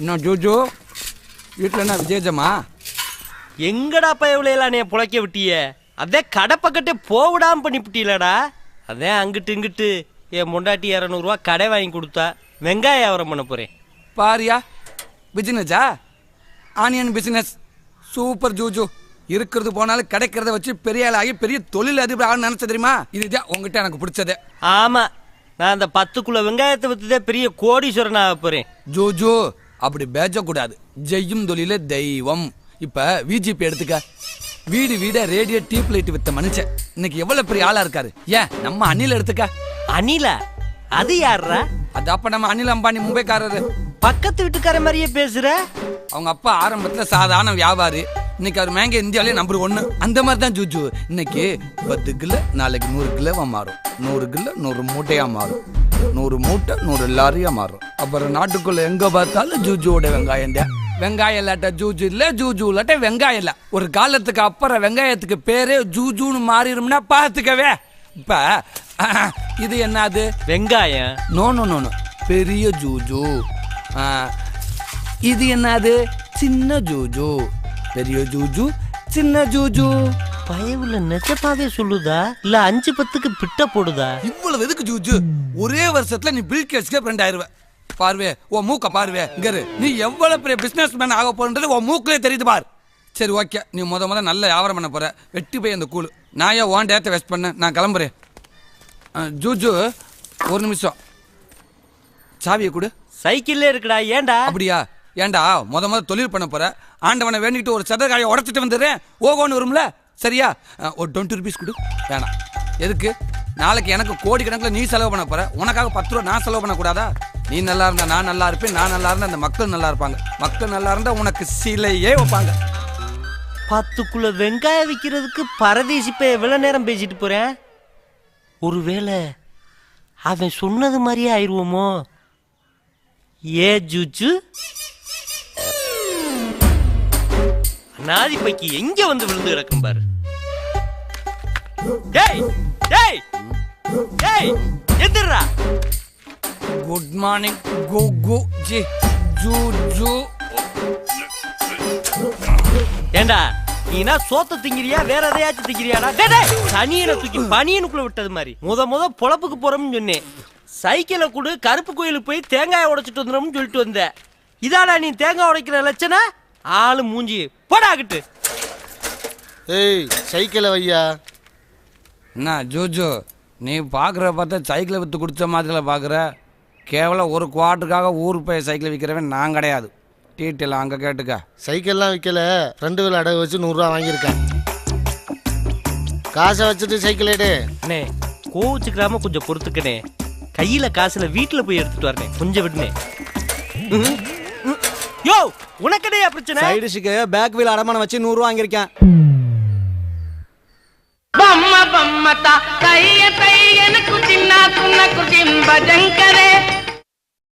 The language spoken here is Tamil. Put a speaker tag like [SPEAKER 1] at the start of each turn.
[SPEAKER 1] இன்னும் ஜூஜு? வீட்டில் என்ன விஜயஜமா
[SPEAKER 2] எங்கடா பயவுலையெல்லாம் நீ புழைக்க விட்டிய? அதே கடை பக்கத்தே போவிடாம பண்ணிவிட்டீலடா அதே அங்கிட்டு இங்கிட்டு என் முண்டாட்டி இரநூறுவா கடை வாங்கி கொடுத்தா வெங்காய வியாபாரம் பண்ண போறேன்.
[SPEAKER 1] பாரியா பிசினஸா ஆனியன் பிசினஸ் சூப்பர் ஜூஜு. இருக்கிறது போனாலும் கிடைக்கிறத வச்சு பெரிய ஆளாகி பெரிய தொழில் அதிபர் ஆகணும்னு நினைச்ச தெரியுமா? இதுதான் உங்ககிட்ட எனக்கு பிடிச்சது.
[SPEAKER 2] ஆமா நான் அந்த பத்து கிலோ வெங்காயத்தை வித்துதே பெரிய கோடீஸ்வரன் ஆக போறேன்.
[SPEAKER 1] ஜூஜு அப்படி பேசக்கூடாது ஜெய்யும் தொழில தெய்வம். இப்ப விஜிபி எடுத்துக்க. வீடு வீட ரேடியோ டியூப் லைட் வித்த மனுஷன். இன்னைக்கு எவ்வளவு பெரிய ஆளா இருக்காரு? ஏன் நம்ம அணில் எடுத்துக்க.
[SPEAKER 2] அனிலா அது யாருடா
[SPEAKER 1] அது அப்ப நம்ம அனில் அம்பானி மும்பைக்காரரு.
[SPEAKER 2] பக்கத்து வீட்டுக்கார மாதிரியே பேசுற?
[SPEAKER 1] அவங்க அப்பா ஆரம்பத்துல சாதாரண வியாபாரி. இன்னைக்கு அவர் மேங்க இந்தியாவிலே நம்பர் ஒன்னு. அந்த மாதிரி தான் ஜூஜு. இன்னைக்கு பத்து கிலோ நாளைக்கு நூறு கிலோவா மாறும். நூறு கிலோ நூறு மூட்டையா மாறும். நூறு மூட்டை நூறு லாரியா மாறும். அப்புறம் நாட்டுக்குள்ள எங்க பார்த்தாலும் ஜூஜுவோட வெங்காயம் தான். வெங்காயம் இல்லாட்ட ஜூஜு இல்ல ஜூஜு இல்லாட்ட வெங்காயம் இல்ல. ஒரு காலத்துக்கு அப்புறம் வெங்காயத்துக்கு பேரே ஜூஜுன்னு மாறிடும்னா பாத்துக்கவே இப்ப இது என்னது?
[SPEAKER 2] வெங்காயம்.
[SPEAKER 1] நோ நோ நோ பெரிய ஜூஜு. இது என்னது? சின்ன ஜூஜு. பெரிய ஜூஜு சின்ன ஜூஜு.
[SPEAKER 2] பயவுல நிஜமாவே சொல்லுதா? இல்ல அஞ்சு பத்துக்கு பிட்ட போடுதா?
[SPEAKER 1] இவ்வளவு எதுக்கு ஜூஜு? ஒரே வருஷத்துல நீ பில் கேட்ஸ்க்கே ஃப்ரெண்ட் ஆயிருவ. பார்வே ஓ மூக்க பார்வே இங்க இரு. நீ எவ்வளவு பெரிய பிசினஸ் மேன் ஆக போறது உன் மூக்கிலே தெரியுது பார். சரி ஓகே. நீ முத முத நல்ல வியாபாரம் பண்ண போற. வெட்டி போய் அந்த கூழ். நான் ஏன் ஓன் டேத்தை வேஸ்ட் பண்ண நான் கிளம்புறேன். ஜூஜு ஒரு நிமிஷம். சாவியை கொடு.
[SPEAKER 2] சைக்கிள்ல இருக்குடா ஏன்டா?
[SPEAKER 1] அப்படியா? ஏன்டா முத முத தொழில் பண்ண போற. ஆண்டவனை வேண்டிட்டு ஒரு சதகாயை உடச்சிட்டு வந்துடுறேன். ஓகோன்னு வரும்ல? சரியா? ஒரு டுவெண்ட்டி ருபீஸ் கொடு. வேணாம். எதுக்கு? நாளைக்கு எனக்கு கோடி கணக்கில் நீ செலவு பண்ண போற. உனக்காக பத்து ரூபா நான் செலவு பண்ணக்கூடாதா? நீ நல்லா இருந்தா நான் நல்லா இருப்பேன். நான் நல்லா இருந்தா அந்த மக்கள் நல்லா இருப்பாங்க. மக்கள் நல்லா இருந்தா உனக்கு சிலையே வைப்பாங்க.
[SPEAKER 2] பத்துக்குள்ள வெங்காயம் விற்கிறதுக்கு பரதேசி இப்போ எவ்வளோ நேரம் பேசிட்டு போறேன் ஒருவேளை அவன் சொன்னது மாதிரியே ஆயிடுவோமோ? ஏ ஜூச்சு நாதி பைக்கு வந்து விழுந்து கிடக்கும் பாரு. டேய் டேய் டேய் எந்திரா
[SPEAKER 1] குட் மார்னிங் கோ கோ ஜி ஜூ ஜூ
[SPEAKER 2] ஏண்டா நீனா சோத்த திங்கிறியா வேற எதையாச்சும் திங்கிறியாடா? டேய், டேய் சனியனை தூக்கி பனியனுக்குள்ள விட்டது மாதிரி. முத முத பொழப்புக்கு போறோம்னு சொன்னேன். சைக்கிளை கொடு கருப்பு கோயிலுக்கு போய் தேங்காய் உடைச்சிட்டு வந்துடும்னு சொல்லிட்டு வந்தேன். இதாடா நீ தேங்காய் உடைக்கிற லட்சணா ஆளு மூஞ்சி. போடாகிட்டு
[SPEAKER 3] ஏய் சைக்கிளை வையா.
[SPEAKER 1] என்ன ஜூஜு நீ பார்க்குற பார்த்தா சைக்கிளை விற்று குடித்த மாதிரியில் பார்க்குற. கேவலம் ஒரு குவாட்டருக்காக ஊர் போய் சைக்கிள் விற்கிறவன் நான் கிடையாது. டீட்டெயில் அங்கே கேட்டுக்க.
[SPEAKER 3] சைக்கிள்லாம் விற்கல ஃப்ரெண்டு வீல் அடகு வச்சு நூறுரூவா வாங்கியிருக்கேன். காசை வச்சுட்டு சைக்கிள் எடு.
[SPEAKER 2] அண்ணே கோவிச்சுக்கிறாம கொஞ்சம் பொறுத்துக்கணே கையில் காசில் வீட்டில் போய் எடுத்துட்டு வரேன் கொஞ்சம் விடுனே யோ உனக்கடையா பிரச்சனை?
[SPEAKER 4] சைடு பேக் வீல் அடமானம் வச்சு நூறுரூவா வாங்கியிருக்கேன்.
[SPEAKER 5] బొమ్మత తయ్య తయ్యనకు చిన్నాకున్న కుటుంబ జంకరే.